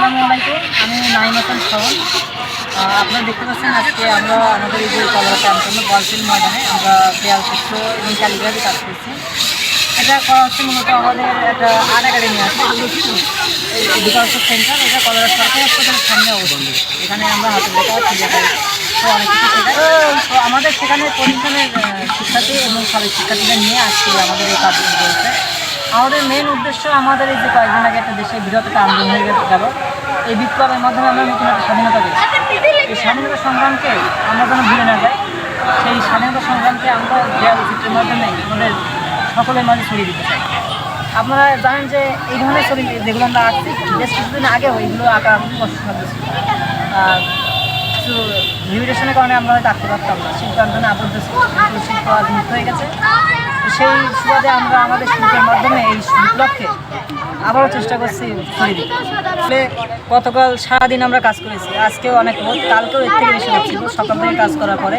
আসসালামু আলাইকুম আমি নাইম হাসান শাওন আপনারা দেখতে পাচ্ছেন আজকে আমরা আমাদের এই যে কলরা ক্যাম্পন্য বলফিল ময়দানে আমরা দেয়াল চিত্র এবং ক্যালিগ্রাফি কাজ করছি। এটা করা হচ্ছে মূলত আমাদের একটা আর্ট একাডেমি আছে এগ্রিকালচার সেন্টার। এটা কলরা সরকারি হাসপাতালের সামনে অবস্থিত। এখানে আমরা হাতের লেখা ক্রিয়াকারী তো অনেক কিছু তো আমাদের সেখানে প্রতিষ্ঠানের শিক্ষার্থী এবং সাবেক শিক্ষার্থীদের নিয়ে আজকে আমাদের এই কাজগুলো চলছে। আমাদের মেন উদ্দেশ্য আমাদের এই যে কয়েকদিন আগে একটা দেশে বিরত একটা আন্দোলন হয়ে গেছে গেল। এই বিপ্লবের মাধ্যমে আমরা নতুন একটা স্বাধীনতা পেয়েছি। এই স্বাধীনতা সংগ্রামকে আমরা যেন ভুলে না যাই, সেই স্বাধীনতা সংগ্রামকে আমরা দেয়াল চিত্রের মাধ্যমে আমাদের সকলের মাঝে ছড়িয়ে দিতে চাই। আপনারা জানেন যে এই ধরনের ছবি যেগুলো আমরা আঁকছি, বেশ কিছুদিন আগেও এইগুলো আঁকা কষ্টসাধ্য ছিল। আর কিছু লিমিটেশনের কারণে আমরা হয়তো আঁকতে পারতাম না আন্দোলনে আবদ্ধ শিল্প হয়ে গেছে। সেই সুবাদে আমরা আমাদের শিল্পের মাধ্যমে এই বিপ্লবকে আবারও চেষ্টা করছি দিতে। আসলে গতকাল সারাদিন আমরা কাজ করেছি, আজকেও অনেক রোদ কালকেও এর থেকে বেশি রোদ ছিল, সকাল থেকে কাজ করার পরে।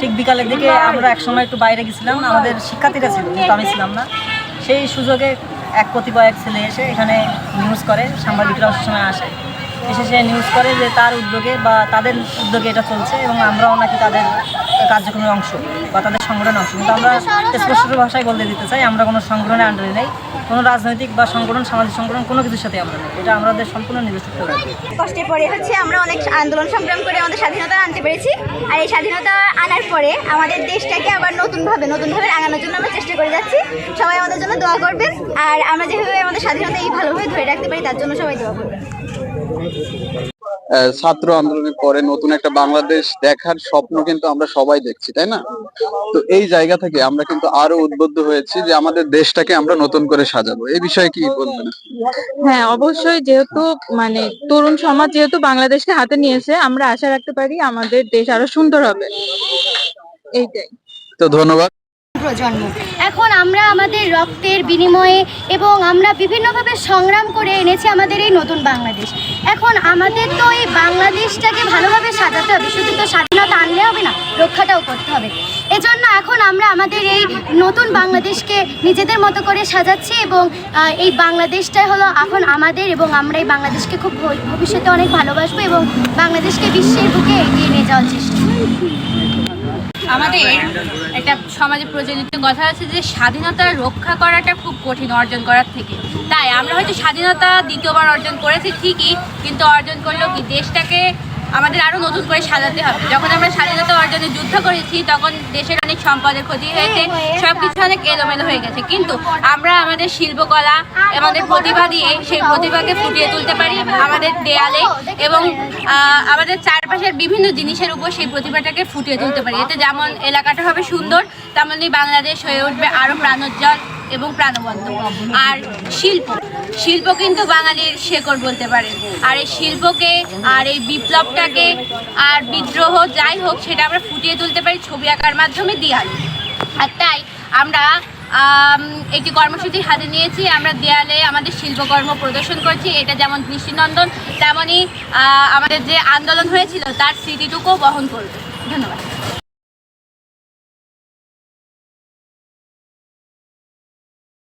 ঠিক বিকালের দিকে আমরা এক সময় একটু বাইরে গেছিলাম, আমাদের শিক্ষার্থীরা ছিল, কিন্তু আমি ছিলাম না। সেই সুযোগে এক কতিপয় এক ছেলে এসে এখানে নিউজ করে, সাংবাদিকরা সময় আসে। এসে সে নিউজ করে যে তার উদ্যোগে বা তাদের উদ্যোগে এটা চলছে এবং আমরাও নাকি তাদের কার্যক্রমের অংশ বা তাদের সংগঠনের অংশ। কিন্তু আমরা স্পষ্ট ভাষায় বলতে দিতে চাই, আমরা কোনো সংগঠনের আন্ডারে নেই, কোনো রাজনৈতিক বা সংগঠন, সামাজিক সংগঠন, কোনো কিছুর সাথে আমরা নেই। এটা আমাদের সম্পূর্ণ নিজস্ব রাখি কষ্টের পরে হচ্ছে আমরা অনেক আন্দোলন সংগ্রাম করে আমাদের স্বাধীনতা আনতে পেরেছি। আর এই স্বাধীনতা আনার পরে আমাদের দেশটাকে আবার নতুনভাবে নতুনভাবে আনানোর জন্য আমরা চেষ্টা করে যাচ্ছি। সবাই আমাদের জন্য দোয়া করবেন। আর আমরা যেভাবে আমাদের স্বাধীনতা এই ভালোভাবে ধরে রাখতে পারি, তার জন্য সবাই দোয়া করবেন। ছাত্র আন্দোলনের পরে নতুন একটা বাংলাদেশ দেখার স্বপ্ন কিন্তু আমরা সবাই দেখছি তাই না? তো এই জায়গা থেকে আমরা কিন্তু আরও উদ্বুদ্ধ হয়েছি যে আমাদের দেশটাকে আমরা নতুন করে সাজাবো। এই বিষয়ে কি বলবেন? হ্যাঁ অবশ্যই যেহেতু মানে তরুণ সমাজ যেহেতু বাংলাদেশকে হাতে নিয়েছে আমরা আশা রাখতে পারি আমাদের দেশ আরও সুন্দর হবে। এইটাই। তো ধন্যবাদ। প্রজন্ম। এখন আমরা আমাদের রক্তের বিনিময়ে এবং আমরা বিভিন্নভাবে সংগ্রাম করে এনেছি আমাদের এই নতুন বাংলাদেশ। এখন আমাদের তো এই বাংলাদেশটাকে ভালোভাবে সাজাতে হবে, শুধু তো স্বাধীনতা আনলে হবে না, রক্ষাটাও করতে হবে। এজন্য এখন আমরা আমাদের এই নতুন বাংলাদেশকে নিজেদের মতো করে সাজাচ্ছি এবং এই বাংলাদেশটাই হলো এখন আমাদের এবং আমরা এই বাংলাদেশকে খুব ভবিষ্যতে অনেক ভালোবাসবো এবং বাংলাদেশকে বিশ্বের বুকে এগিয়ে নিয়ে যাওয়ার চেষ্টা। আমাদের একটা সমাজে প্রচলিত কথা আছে যে স্বাধীনতা রক্ষা করাটা খুব কঠিন অর্জন করার থেকে। তাই আমরা হয়তো স্বাধীনতা দ্বিতীয়বার অর্জন করেছি ঠিকই, কিন্তু অর্জন করলেও কি দেশটাকে আমাদের আরও নতুন করে সাজাতে হবে। যখন আমরা স্বাধীনতা অর্জনে যুদ্ধ করেছি, তখন দেশের অনেক সম্পদের ক্ষতি হয়েছে সব কিছু অনেক এলোমেলো হয়ে গেছে। কিন্তু আমরা আমাদের শিল্পকলা আমাদের প্রতিভা দিয়ে সেই প্রতিভাকে ফুটিয়ে তুলতে পারি আমাদের দেয়ালে এবং আমাদের চারপাশের বিভিন্ন জিনিসের উপর সেই প্রতিভাটাকে ফুটিয়ে তুলতে পারি। এতে যেমন এলাকাটা হবে সুন্দর, তেমনই বাংলাদেশ হয়ে উঠবে আরও প্রাণোজ্জ্বল। এবং প্রাণবন্ত। আর শিল্প শিল্প কিন্তু বাঙালির শেকড় বলতে পারে আর এই শিল্পকে, আর এই বিপ্লবটাকে, আর বিদ্রোহ যাই হোক, সেটা আমরা ফুটিয়ে তুলতে পারি ছবি আঁকার মাধ্যমে দেয়াল। আর তাই আমরা একটি কর্মসূচি হাতে নিয়েছি। আমরা দেয়ালে আমাদের শিল্পকর্ম প্রদর্শন করছি। এটা যেমন দৃষ্টিনন্দন তেমনই আমাদের যে আন্দোলন হয়েছিল, তার স্মৃতিটুকুও বহন করবে। ধন্যবাদ।